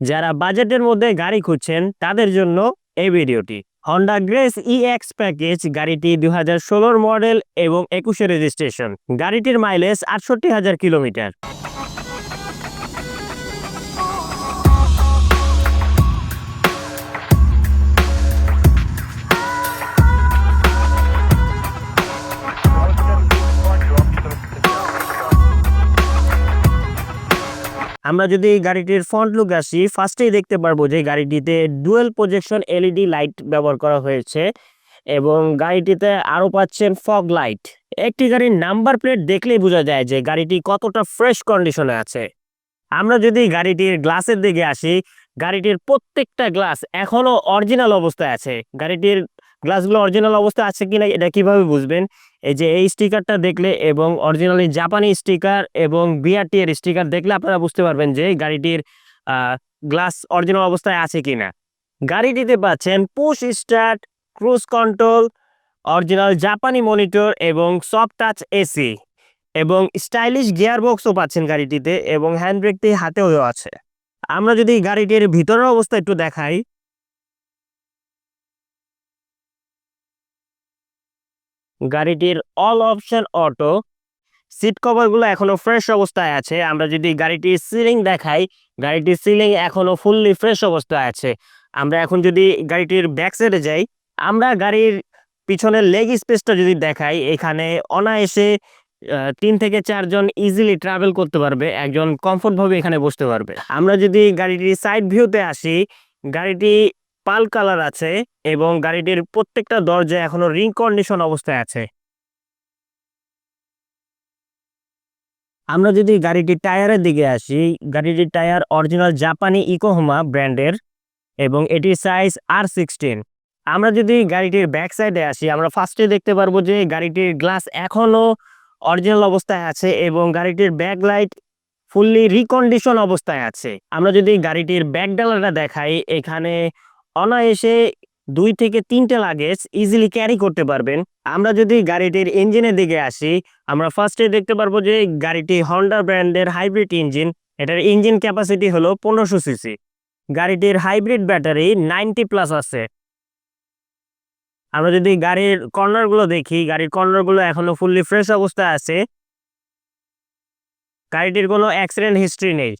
যারা বাজেটের মধ্যে গাড়ি খুঁজছেন তাদের জন্য এই ভিডিওটি। Honda Grace E X package গাড়িটি দু হাজার ষোলো মডেল এবং একুশে রেজিস্ট্রেশন গাড়িটির মাইলেজ আটষট্টি হাজার কিলোমিটার। আমরা যদি গাড়িটির ফ্রন্ট লুক আসি ফার্স্টেই দেখতে পারব যে গাড়িটিতে ডুয়েল প্রজেকশন এলইডি লাইট ব্যবহার করা হয়েছে এবং গাড়িটিতে আরও পাচ্ছেন ফগ লাইট একটি গাড়ির নাম্বার প্লেট দেখলেই বোঝা যায় যে গাড়িটি কতটা ফ্রেশ কন্ডিশনে আছে। আমরা যদি গাড়িটির গ্লাসের দিকে আসি, গাড়িটির প্রত্যেকটা গ্লাস এখনও অরিজিনাল অবস্থায় আছে। গাড়িটির গ্লাসগুলো অরিজিনাল অবস্থায় আছে কিনা এটা কীভাবে বুঝবেন? এই যে এই স্টিকারটা দেখলে এবং অরিজিনালি জাপানি স্টিকার এবং বিআরটি এর স্টিকার দেখলে আপনারা বুঝতে পারবেন যে গাড়িটির গ্লাস অরিজিনাল অবস্থায় আছে কিনা। গাড়িটিতে পাচ্ছেন push start cruise control original জাপানি মনিটর এবং সফট টাচ এসি এবং স্টাইলিশ গিয়ার বক্সও পাচ্ছেন গাড়িটিতে এবং হ্যান্ড ব্রেকটি হাতেও আছে। আমরা যদি গাড়িটির ভিতরের অবস্থা একটু দেখাই গাড়িটির অল অপশন অটো সিট কভারগুলো এখনও ফ্রেশ অবস্থায় আছে। আমরা যদি গাড়িটির সিলিং দেখাই, গাড়িটির সিলিং এখনও ফুললি ফ্রেশ অবস্থায় আছে। আমরা এখন যদি গাড়িটির ব্যাক সাইডে যাই, আমরা গাড়ির পিছনের লেগ স্পেসটা যদি দেখাই, এখানে অনায়াসে তিন থেকে চারজন ইজিলি ট্রাভেল করতে পারবে, একজন কমফোর্টভাবে এখানে বসতে পারবে। আমরা যদি গাড়িটির সাইড ভিউতে আসি, গাড়িটি পাল কালার আছে এবং গাড়িটির প্রত্যেকটা দরজা এখনও রিং কন্ডিশন অবস্থায় আছে। আমরা যদি গাড়িটির টায়ারের দিকে আসি গাড়িটির টায়ার অরিজিনাল জাপানি ইকোহোমা ব্র্যান্ডের এবং এটির সাইজ আর সিক্সটিন। আমরা যদি গাড়িটির ব্যাক সাইডে আসি, আমরা ফার্স্টে দেখতে পারব যে গাড়িটির গ্লাস এখনও অরিজিনাল অবস্থায় আছে এবং গাড়িটির ব্যাক লাইট ফুললি রিকন্ডিশন অবস্থায় আছে। আমরা যদি গাড়িটির ব্যাক ডালাটা দেখাই, এখানে অনায়াসে দুই থেকে তিনটে লাগেজ ইজিলি ক্যারি করতে পারবেন। আমরা যদি গাড়িটির ইঞ্জিনের দিকে আসি, আমরা ফার্স্টে দেখতে পারব যে গাড়িটি হন্ডা ব্র্যান্ডের হাইব্রিড ইঞ্জিন এটার ইঞ্জিন ক্যাপাসিটি হলো পনেরোশো সিসি গাড়িটির হাইব্রিড ব্যাটারি নাইনটি প্লাস আছে। আমরা যদি গাড়ির কর্নারগুলো দেখি, গাড়ির কর্নারগুলো এখনও ফুললি ফ্রেশ অবস্থায় আছে। গাড়িটির কোনো অ্যাক্সিডেন্ট হিস্ট্রি নেই।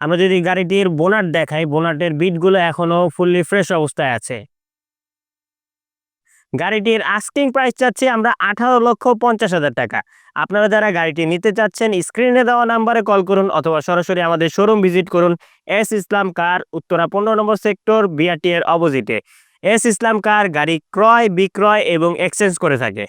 আমরা যদি গাড়িটির বোনাট দেখাই, বোনাটের বিটগুলো এখনও ফুললি ফ্রেশ অবস্থায় আছে। গাড়িটির আস্কিং প্রাইস চাচ্ছি আমরা আঠারো লক্ষ পঞ্চাশ হাজার টাকা। আপনারা যারা গাড়িটি নিতে চাচ্ছেন স্ক্রিনে দেওয়া নাম্বারে কল করুন অথবা সরাসরি আমাদের শোরুম ভিজিট করুন এস ইসলাম কার উত্তরা পনেরো নম্বর সেক্টর বিআরটি এর অপোজিটে এস ইসলাম কার গাড়ি ক্রয়, বিক্রয় এবং এক্সচেঞ্জ করে থাকে।